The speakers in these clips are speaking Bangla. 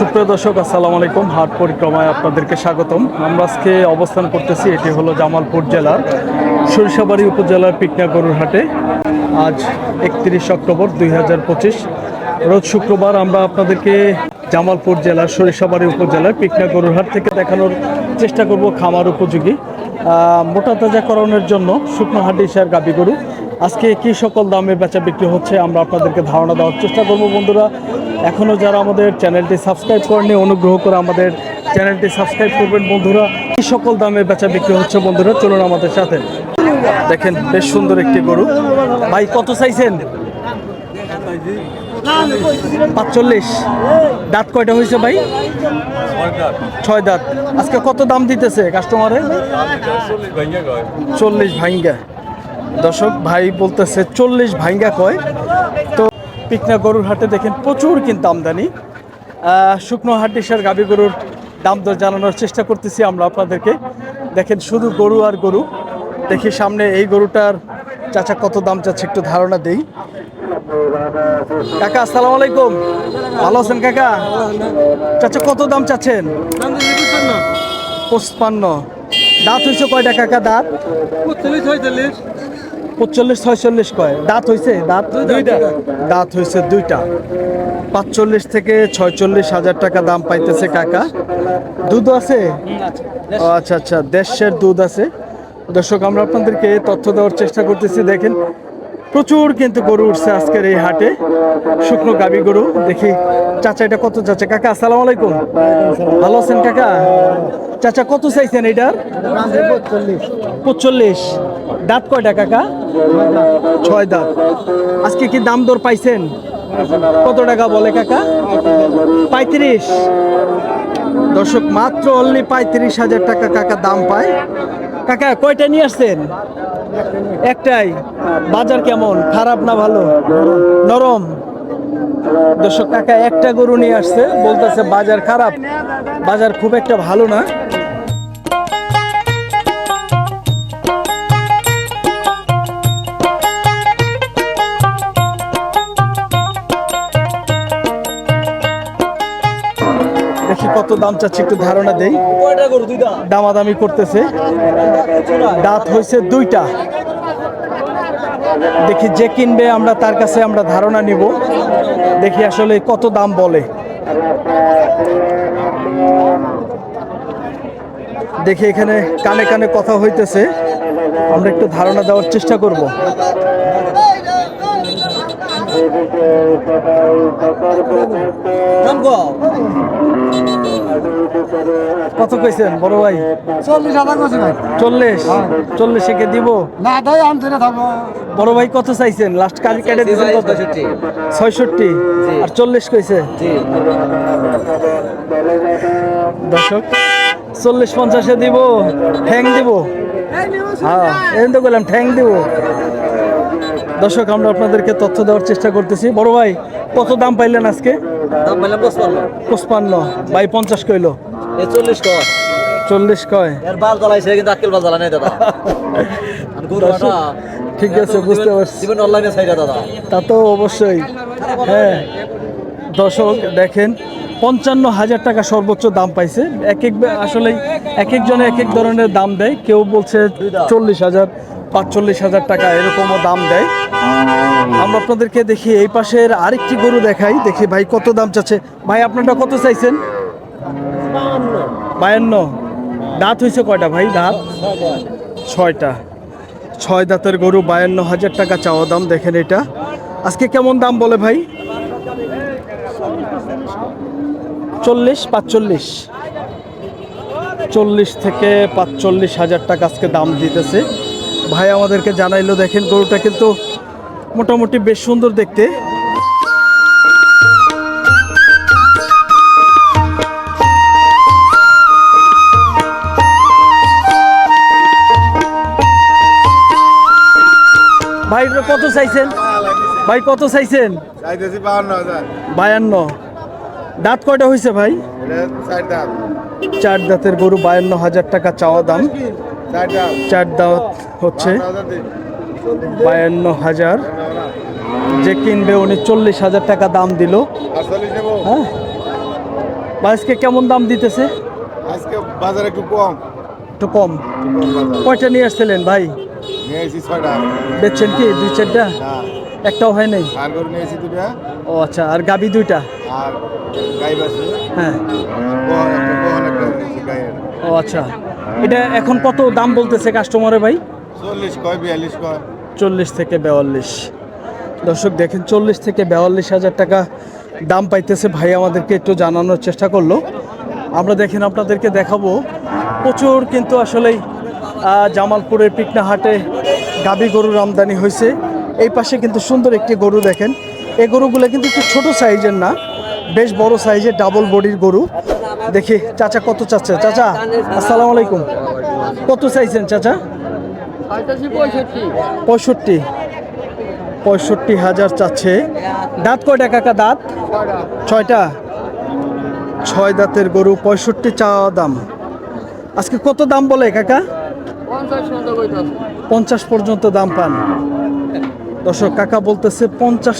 সুপ্রিয় দর্শক, আসসালামু আলাইকুম। হাট পরিক্রমায় আপনাদেরকে স্বাগতম। আমরা আজকে অবস্থান করতেছি, এটি হলো জামালপুর জেলার সরিষাবাড়ি উপজেলার পিকনা গরুর হাটে। আজ একত্রিশ অক্টোবর দুই হাজার পঁচিশ। রোজ শুক্রবার আমরা আপনাদেরকে জামালপুর জেলার সরিষাবাড়ি উপজেলার পিকনা গরুর হাট থেকে দেখানোর চেষ্টা করব খামার উপযোগী। মোটা তাজাকরণের জন্য শুকনো হাড্ডি সার গাবি গরু। আজকে কি সকল দামে বেচা বিক্রি হচ্ছে আমরা আপনাদেরকে ধারণা দেওয়ার চেষ্টা করব বন্ধুরা। এখনও যারা আমাদের চ্যানেলটি সাবস্ক্রাইব করেনি অনুগ্রহ করে আমাদের চ্যানেলটি সাবস্ক্রাইব করবেন বন্ধুরা। কি সকল দামে বেচা বিক্রি হচ্ছে বন্ধুরা, চলুন আমাদের সাথে। দেখেন, বেশ সুন্দর একটি গরু। ভাই, কত চাইছেন? পাঁচচল্লিশ। দাঁত কয়টা হয়েছে ভাই? ছয় দাঁত। আজকে কত দাম দিতেছে কাস্টমারে চল্লিশ ভাইঙ্গা। দর্শক, ভাই বলতেছে চল্লিশ ভাইঙ্গা কয়। তো পিকনা গরুর হাটে দেখেন প্রচুর কিন্তু আমদানি। শুকনো হাড্ডিসার গাবি গরুর দাম দর জানানোর চেষ্টা করতেছি আমরা আপনাদেরকে। দেখেন শুধু গরু আর গরু। দেখি সামনে এই গরুটার চাচা কত দাম চাচ্ছে একটু ধারণা দেই। কাকা আসসালামু আলাইকুম। ভালো আছেন কাকা? চাচা কত দাম চাচ্ছেন? পঁচপান্ন। দাঁত হয়েছে কয়টা কাকা দাঁত? পঁচল্লিশ ছয়চল্লিশ কয়? দাঁত হয়েছে? দাঁত? দুইটা। দাঁত হয়েছে দুইটা। পাঁচচল্লিশ থেকে ছয়চল্লিশ হাজার টাকা দাম পাইতেছে কাকা। দুধ আছে? আচ্ছা আচ্ছা। দেশের দুধ আছে। দর্শক আমরা আপনাদেরকে তথ্য দেওয়ার চেষ্টা করতেছি। দেখেন প্রচুর কিন্তু গরু উঠছে আজকের এই হাটে। শুকনো গাবি গরু, দেখি চাচা এটা কত চাচা কাকা, আসসালামু আলাইকুম। ভালো আছেন কাকা? চাচা, কত চাইছেন এটার? পঁচল্লিশ। দাঁত কয়টা কাকা? ছয় দাঁত। আজকে কি দাম দর পাইছেন? কত টাকা বলে কাকা? পঁয়ত্রিশ। দর্শক, মাত্র অনলি পঁয়ত্রিশ হাজার টাকা কাকা দাম পায়। কাকা, কয়টা নিয়ে আসছেন? একটাই, বাজার কেমন? খারাপ না ভালো? নরম? দর্শক, কাকা একটা গরু নিয়ে আসছে, বলতেছে বাজার খারাপ, বাজার খুব একটা ভালো না। কত দাম চাচ্ছে একটু ধারণা দেই। দামাদামি করতেছে। দাঁত হয়েছে দুইটা। দেখি যে কিনবে আমরা তার কাছে আমরা ধারণা নিব। দেখি আসলে কত দাম বলে। দেখি এখানে কানে কানে কথা হইতেছে। আমরা একটু ধারণা দেওয়ার চেষ্টা করব। কত কইছেন বড় ভাই? চল্লিশ হাজার ভাই। চল্লিশ? চল্লিশে কে দিব? না তাই না থাকব। বড় ভাই কত চাইছেন? লাস্ট কালি কেটে দিয়েছেন কত? ছয়ষট্টি। আর চল্লিশ কইছে? দর্শক চল্লিশ পঞ্চাশে দিব ঠ্যাং দিব। হ্যাঁ এই তো বললাম ঠ্যাং দিব। দর্শক আমরা আপনাদেরকে তথ্য দেওয়ার চেষ্টা করতেছি। বড় ভাই কত দাম পাইলেন আজকে? দাম পাইলাম পঁচপান্ন। পঁচপান্ন। বাই পঞ্চাশ কইলো? চল্লিশ কর চল্লিশ কয়? বাল জ্বালাইছে কিন্তু আক্কেল বাল জ্বালা নেই দাদা। আর গরু দর্শক, আটা ঠিক আছে বুঝতে পারছি। অনলাইনে সাইডা দাদা। তা তো অবশ্যই। হ্যাঁ। দর্শক দেখেন পঞ্চান্ন হাজার টাকা সর্বোচ্চ দাম পাইছে। এক এক আসলে এক একজনে এক এক ধরনের দাম দেয়। কেউ বলছে চল্লিশ হাজার পাঁচচল্লিশ হাজার টাকা এরকমও দাম দেয়। আমরা আপনাদেরকে দেখি এই পাশের আরেকটি গরু দেখাই। দেখি ভাই কত দাম চাচ্ছে। ভাই আপনারটা কত চাইছেন? বায়ান্ন। দাঁত হয়েছে কয়টা ভাই? দাঁত? ছয়টা। ছয় দাঁতের গরু, বায়ান্ন হাজার টাকা চাওয়া দাম, দেখেন এটা। আজকে কেমন দাম বলে ভাই? চল্লিশ, পাঁচচল্লিশ। চল্লিশ থেকে পাঁচচল্লিশ হাজার টাকা আজকে দাম দিতেছে। ভাই, আমাদেরকে জানাইলো, দেখেন গরুটা কিন্তু মোটামুটি বেশ সুন্দর দেখতে। ভাই কত চাইছেন? ভাই কত চাইছেন? বায়ান্ন। দাঁত কয়টা হয়েছে ভাই? চার দাঁতের গরু বায়ান্ন হাজার টাকা চাওয়া দাম। চার দাঁত। হচ্ছে। বায়ান্ন হাজার। যে কিনবে উনি চল্লিশ হাজার টাকা দাম দিল। হ্যাঁ? আজকে কেমন দাম দিতেছে? আজকে বাজার একটু কম। একটু কম। কয়টা নিয়ে আসছিলেন ভাই? বেচছেন কি? দুই চারটা? একটাও হয় নাই? ও আচ্ছা আর গাবি দুইটা? হ্যাঁ। ও আচ্ছা। এটা এখন কত দাম বলতেছে কাস্টমারে ভাই? চল্লিশ চল্লিশ থেকে বেয়াল্লিশ। দর্শক, দেখেন চল্লিশ থেকে বেয়াল্লিশ হাজার টাকা দাম পাইতেছে ভাই, আমাদেরকে একটু জানানোর চেষ্টা করল। আমরা দেখেন আপনাদেরকে দেখাবো, প্রচুর কিন্তু আসলেই জামালপুরের পিকনা হাটে গাবি গরুর আমদানি হয়েছে। এই পাশে কিন্তু সুন্দর একটি গরু দেখেন। এই গরুগুলো কিন্তু একটু ছোটো সাইজের না, বেশ বড় সাইজের ডাবল বডির গরু। দেখি, চাচা কত চাচ্ছে? চাচা, আসসালামু আলাইকুম। কত চাইছেন চাচা? পঁয়ষট্টি। পঁয়ষট্টি হাজার চাচ্ছে। দাঁত কয়টা কাকা দাঁত? ছয়টা। ছয় দাঁতের গরু, পঁয়ষট্টি চাওয়া দাম। আজকে কত দাম বলে কাকা? পঞ্চাশ পর্যন্ত দাম পান। দর্শক, কাকা বলতেছে পঞ্চাশ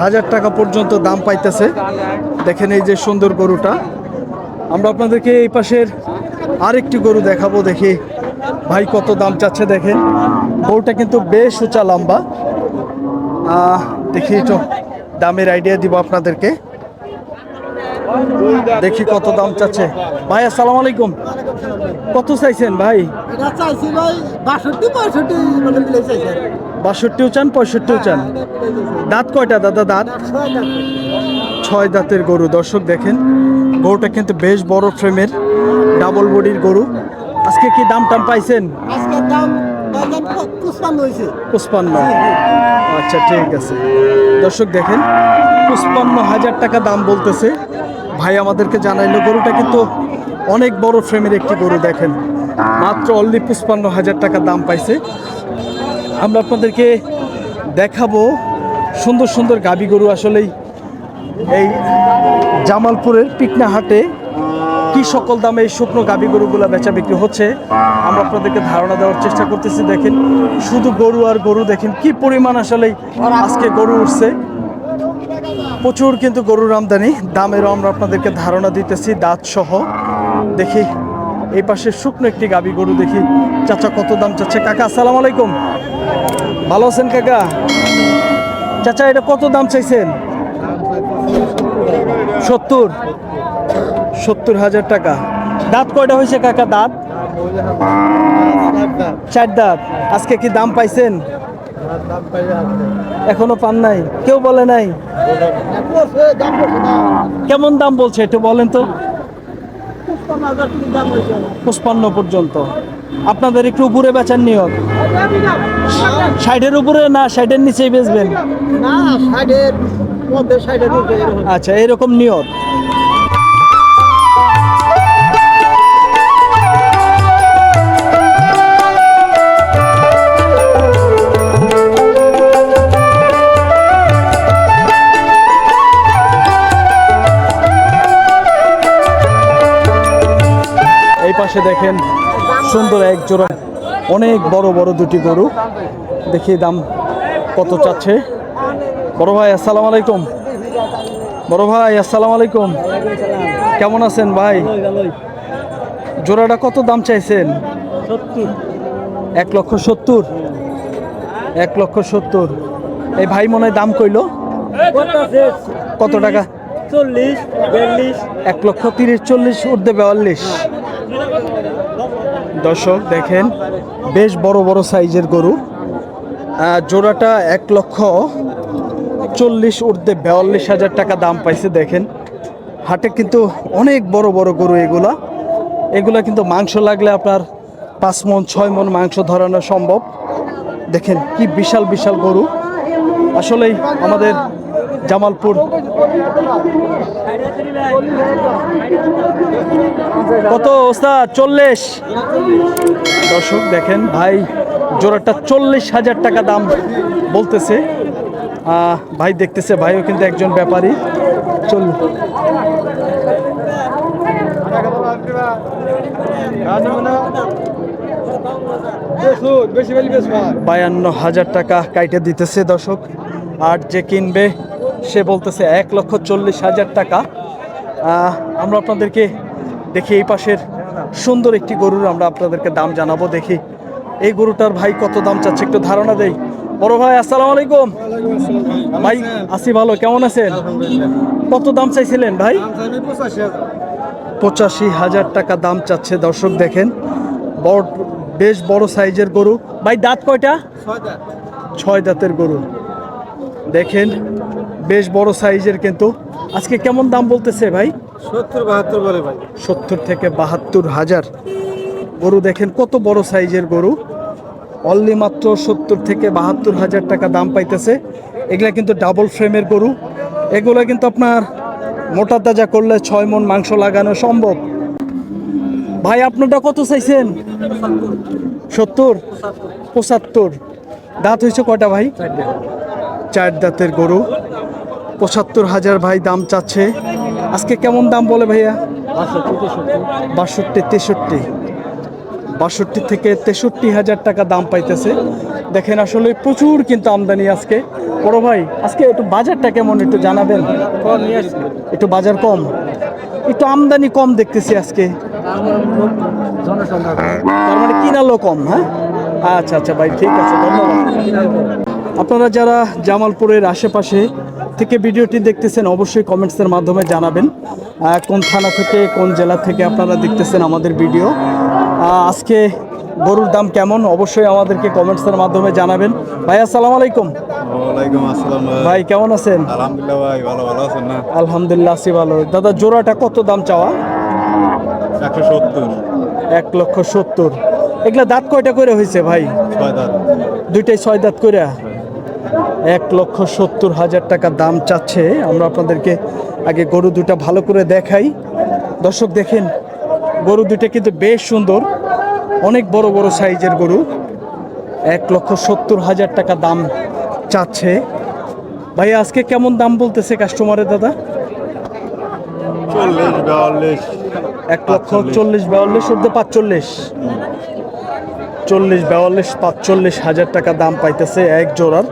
হাজার টাকা পর্যন্ত দাম পাইতেছে। দেখেন এই যে সুন্দর গরুটা। আমরা আপনাদেরকে এই পাশের আরেকটি গরু দেখাবো দেখি। ভাই কত দাম চাচ্ছে দেখেন। গরুটা কিন্তু বেশ উঁচা লম্বা। দেখি একটু দামের আইডিয়া দিব আপনাদেরকে। দেখি কত দাম চাচ্ছে। ভাই আসসালামু আলাইকুম। কত চাইছেন ভাই? বাষট্টিও চান পঁয়ষট্টিও চান? দাঁত কয়টা দাদা দাঁত? ছয় দাঁতের গরু। দর্শক দেখেন গরুটা কিন্তু বেশ বড় ফ্রেমের ডাবল বডির গরু। আজকে কি দাম টাম পাইছেন আজকের দাম পুষ্পান্ন আচ্ছা ঠিক আছে। দর্শক দেখেন পুষ্পান্ন হাজার টাকা দাম বলতেছে। ভাই আমাদেরকে জানাইলো গরুটা কিন্তু অনেক বড় ফ্রেমের একটি গরু দেখেন। মাত্র অনলি পুষ্পান্ন হাজার টাকা দাম পাইছে। আমরা আপনাদেরকে দেখাবো সুন্দর সুন্দর গাবি গরু আসলেই এই জামালপুরের পিকনা হাটে সকল দামে এই শুকনো গাবি গরুগুলো বেচা বিক্রি হচ্ছে। আমরা আপনাদেরকে ধারণা দেওয়ার চেষ্টা করতেছি, দেখেন শুধু গরু আর গরু, দেখেন কি পরিমাণ আসলে আজকে গরু উঠছে। প্রচুর কিন্তু গরুর আমদানি, দামেরও আমরা আপনাদেরকে ধারণা দিতেছি দাঁত সহ দেখি, এই পাশে শুকনো একটি গাবি গরু, দেখি, চাচা কত দাম চাচ্ছে। কাকা, আসসালামু আলাইকুম। ভালো আছেন কাকা? চাচা, এটা কত দাম চাইছেন? সত্তর। সত্তর হাজার টাকা। দাঁত কয়টা হয়েছে কাকা দাঁত? চার দাঁত। আজকে কি দাম পাইছেন? এখনও পান নাই। কেউ বলে নাই? কেমন দাম বলছে একটু বলেন তো। পঁচপান্ন পর্যন্ত। আপনাদের একটু উপরে বেচার নিয়ম ষাটের উপরে না ষাটের নিচেই বেচবেন? আচ্ছা এরকম নিয়ত। পাশে দেখেন সুন্দর এক জোড়া। অনেক বড় বড় দুটি গরু। দেখি দাম কত চাচ্ছে। বড় ভাই আসসালামু আলাইকুম। বড় ভাই আসসালামু আলাইকুম। কেমন আছেন ভাই? জোড়াটা কত দাম চাইছেন? এক লক্ষ সত্তর। এক লক্ষ সত্তর। এই ভাই মনে হয় দাম কইলো? কত টাকা? চল্লিশ বিয়াল্লিশ। এক লক্ষ তিরিশ চল্লিশ ঊর্ধ্বে বেয়াল্লিশ। দর্শক, দেখেন, বেশ বড় বড় সাইজের গরু। জোড়াটা এক লক্ষ চল্লিশ ঊর্ধ্বে বেয়াল্লিশ হাজার টাকা দাম পাইছে, দেখেন। হাটে কিন্তু অনেক বড় বড় গরু এগুলা। এগুলা কিন্তু মাংস লাগলে আপনার পাঁচ মন, ছয় মন মাংস ধরানো সম্ভব। দেখেন, কি বিশাল বিশাল গরু। আসলেই আমাদের জামালপুর। কত ওস্তাদ চল্লিশ। দর্শক, দেখেন ভাই, জোড়াটা চল্লিশ হাজার টাকা দাম বলতেছে। ভাই দেখতেছে, ভাইও কিন্তু একজন ব্যাপারী। চল। বায়ান্ন হাজার টাকা কাইটে দিতেছে দর্শক। আর যে কিনবে সে বলতেছে এক লক্ষ চল্লিশ হাজার টাকা। আমরা আপনাদেরকে দেখি এই পাশের সুন্দর একটি গরুর আমরা আপনাদেরকে দাম জানাব, দেখি। এই গরুটার ভাই কত দাম চাচ্ছে একটু ধারণা দেই। বড় ভাই, আসসালাম আলাইকুম। ভাই, আসি ভালো, কেমন আছেন? কত দাম চাইছিলেন ভাই? পঁচাশি হাজার টাকা দাম চাচ্ছে, দর্শক দেখেন। বড় বেশ বড় সাইজের গরু। ভাই, দাঁত কয়টা? ছয় দাঁতের গরু। দেখেন বেশ বড় সাইজের কিন্তু। আজকে কেমন দাম বলতেছে ভাই? সত্তর বাহাত্তর বলে ভাই। সত্তর থেকে বাহাত্তর হাজার। গরু দেখেন কত বড় সাইজের গরু। অনলি মাত্র সত্তর থেকে বাহাত্তর হাজার টাকা দাম পাইতেছে। এগুলা কিন্তু ডাবল ফ্রেমের গরু। এগুলো কিন্তু আপনার মোটা তাজা করলে ছয় মন মাংস লাগানো সম্ভব। ভাই আপনারটা কত চাইছেন? সত্তর? পঁচাত্তর। দাঁত হয়েছে কয়টা ভাই? চার দাঁতের গরু। পঁচাত্তর হাজার ভাই দাম চাচ্ছে। আজকে কেমন দাম বলে ভাইয়া? বাষট্টি তেষট্টি। বাষট্টি থেকে তেষট্টি হাজার টাকা দাম পাইতেছে। দেখেন আসলে প্রচুর কিন্তু আমদানি আজকে। বড় ভাই আজকে একটু বাজারটা কেমন একটু জানাবেন? একটু বাজার কম। একটু আমদানি কম দেখতেছি আজকে। তার মানে কিনালো কম হ্যাঁ? আচ্ছা আচ্ছা ভাই ঠিক আছে ধন্যবাদ। আপনারা যারা জামালপুরের আশেপাশে থেকে ভিডিওটি দেখতেছেন অবশ্যই কমেন্টসের মাধ্যমে জানাবেন কোন থানা থেকে কোন জেলা থেকে আপনারা দেখতেছেন আমাদের ভিডিও। আজকে গরুর দাম কেমন? অবশ্যই আমাদেরকে কমেন্টসের মাধ্যমে জানাবেন। ভাই আসসালামু আলাইকুম। আসসালাম ভাই। কেমন আছেন? আলহামদুলিল্লাহ ভাই ভালো ভালো আছেন না? আলহামদুলিল্লাহ আছি ভালো। দাদা জোড়াটা কত দাম চাওয়া? একশো সত্তর। এক লক্ষ সত্তর। এগুলা দাঁত কয়টা করে হয়েছে ভাই? দাঁত। দুইটাই ছয় দাঁত করে এক লক্ষ সত্তর হাজার টাকা দাম চাচ্ছে। আমরা আপনাদেরকে আগে গরু দুটা ভালো করে দেখাই। দর্শক দেখেন গরু দুটা কিন্তু বেশ সুন্দর অনেক বড় বড় সাইজের গরু। এক লক্ষ সত্তর হাজার টাকা দাম চাচ্ছে। ভাই আজকে কেমন দাম বলতেছে কাস্টমারের দাদা? চল্লিশ বিয়াল্লিশ। এক লক্ষ চল্লিশ বিয়াল্লিশ ঊর্ধ্বে পাঁচচল্লিশ। চল্লিশ বিয়াল্লিশ পাঁচচল্লিশ হাজার টাকা দাম পাইতেছে এক জোড়ার।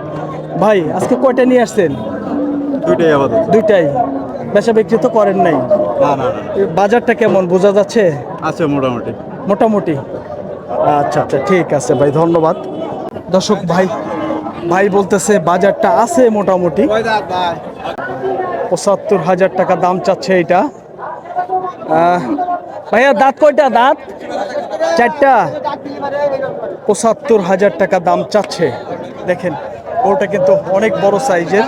ভাই আজকে কয়টা নিয়ে আসছেন? দুইটাই আপাতত দুইটাই? বেচা বিক্রি তো করেন নাই। না না না। বাজারটা কেমন বোঝা যাচ্ছে? আছে মোটামুটি। মোটামুটি? আচ্ছা আচ্ছা ঠিক আছে ভাই ধন্যবাদ। দর্শক ভাই ভাই বলতেছে বাজারটা আছে মোটামুটি। পঁচাত্তর হাজার টাকা দাম চাচ্ছে এটা। ভাইয়া দাঁত কয়টা দাঁত? চারটা। পঁচাত্তর হাজার টাকা দাম চাচ্ছে। দেখেন গরুটা কিন্তু অনেক বড় সাইজের।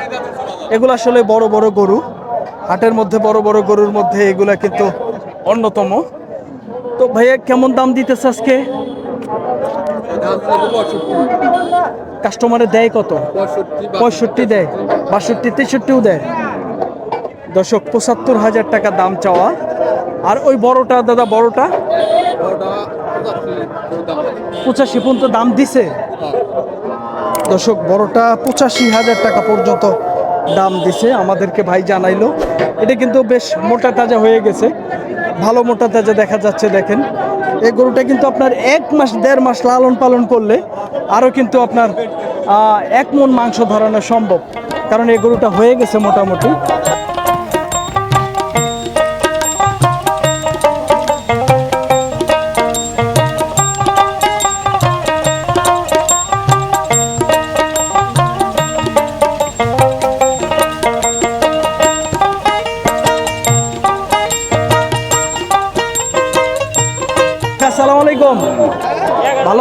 এগুলো আসলে বড় বড় গরু। হাটের মধ্যে বড় বড় গরুর মধ্যে এগুলা কিন্তু অন্যতম। তো ভাইয়া, কেমন দাম দিতেছে আজকে? কাস্টমারে দেয় কত? পঁয়ষট্টি দেয়। বাষট্টি, তেষট্টিও দেয়। দশক পঁচাত্তর হাজার টাকা দাম চাওয়া। আর ওই বড়টা, দাদা, বড়টা? পঁচাশি পর্যন্ত দাম দিছে? দর্শক, বড়টা পঁচাশি হাজার টাকা পর্যন্ত দাম দিছে, আমাদেরকে ভাই জানাইলো। এটা কিন্তু বেশ মোটা তাজা হয়ে গেছে। ভালো মোটা তাজা দেখা যাচ্ছে, দেখেন। এই গরুটা কিন্তু আপনার এক মাস, দেড় মাস লালন পালন করলে আরও কিন্তু আপনার এক মন মাংস ধরানো সম্ভব। কারণ এই গরুটা হয়ে গেছে মোটামুটি।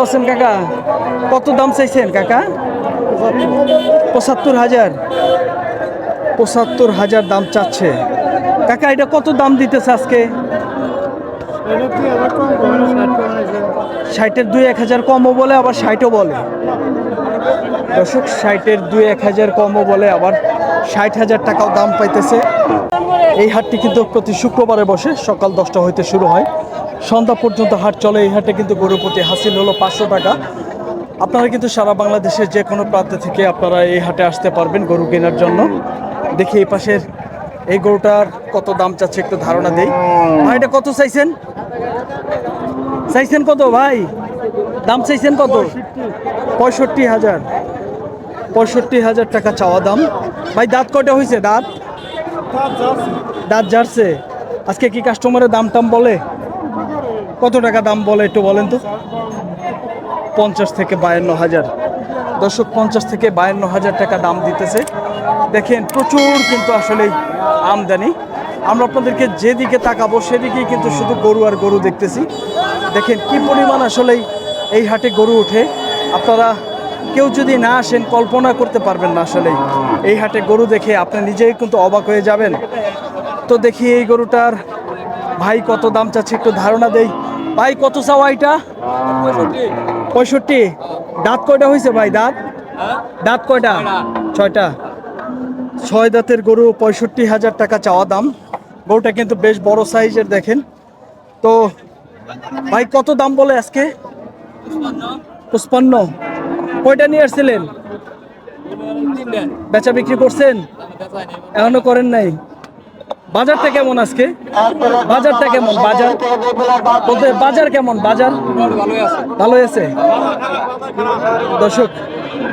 ভালো আছেন কাকা? কত দাম চাইছেন কাকা? পঁচাত্তর হাজার। পঁচাত্তর হাজার দাম চাচ্ছে। কাকা, এটা কত দাম দিতেছে আজকে? ষাটের দুই এক হাজার কমও বলে, আবার ষাটও বলে। দর্শক, ষাটের দুই এক হাজার কমও বলে, আবার ষাট হাজার টাকাও দাম পাইতেছে। এই হাটটি কিন্তু প্রতি শুক্রবারে বসে সকাল দশটা হইতে শুরু হয়। সন্ধ্যা পর্যন্ত হাট চলে। এই হাটে কিন্তু গরু প্রতি হাসিল হলো পাঁচশো টাকা। আপনারা কিন্তু সারা বাংলাদেশের যে কোনো প্রান্ত থেকে আপনারা এই হাটে আসতে পারবেন গরু কেনার জন্য। দেখি এই পাশের এই গরুটার কত দাম চাচ্ছে একটু ধারণা দেই। ভাই, এটা কত চাইছেন? চাইছেন কত ভাই? দাম চাইছেন কত? পঁয়ষট্টি হাজার। পঁয়ষট্টি হাজার টাকা চাওয়া দাম। ভাই, দাঁত কটা হয়েছে দাঁত? দাঁত জারছে আজকে কি কাস্টমারের দাম টাম বলে? কত টাকা দাম বলে একটু বলেন তো? পঞ্চাশ থেকে বায়ান্ন হাজার দর্শক, পঞ্চাশ থেকে বায়ান্ন হাজার টাকা দাম দিতেছে। দেখেন, প্রচুর কিন্তু আসলে আমদানি। আমরা আপনাদেরকে যেদিকে তাকাবো, সেদিকেই কিন্তু শুধু গরু আর গরু দেখতেছি। দেখেন, কি পরিমাণ আসলে এই হাটে গরু ওঠে। আপনারা কেউ যদি না আসেন, কল্পনা করতে পারবেন না আসলে এই হাটে গরু দেখে আপনি নিজেই কিন্তু অবাক হয়ে যাবেন। তো দেখি এই গরুটার ভাই কত দাম চাচ্ছে একটু ধারণা দেই। ভাই, কত চাওয়া এটা? পঁয়ষট্টি। দাঁত কয়টা হয়েছে ভাই, দাঁত? দাঁত কয়টা? ছয়টা। ছয় দাঁতের গরু পঁয়ষট্টি হাজার টাকা চাওয়া দাম। গরুটা কিন্তু বেশ বড় সাইজের দেখেন। তো ভাই, কত দাম বলে আজকে? পুষ্পান্ন কয়টা নিয়ে আসছিলেন? বেচা বিক্রি করছেন? এখনও করেন নাই। বাজারটা কেমন আজকে? বাজারটা কেমন? বাজার? বলতে বাজার কেমন? বাজার? ভালোই আছে। দর্শক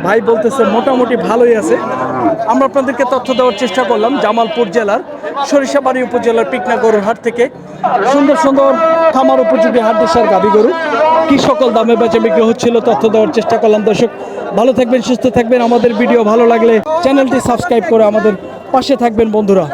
ভাই বলতেছে মোটামুটি ভালোই আছে। আমরা আপনাদেরকে তথ্য দেওয়ার চেষ্টা করলাম জামালপুর জেলার সরিষাবাড়ি উপজেলার পিকনা গরুর হাট থেকে। সুন্দর সুন্দর খামার উপযোগী হাট দেশের গাবি গরু। কি সকল দামে বেচা বিক্রি হচ্ছিল তথ্য দেওয়ার চেষ্টা করলাম দর্শক। ভালো থাকবেন, সুস্থ থাকবেন। আমাদের ভিডিও ভালো লাগলে চ্যানেলটি সাবস্ক্রাইব করে আমাদের পাশে থাকবেন বন্ধুরা।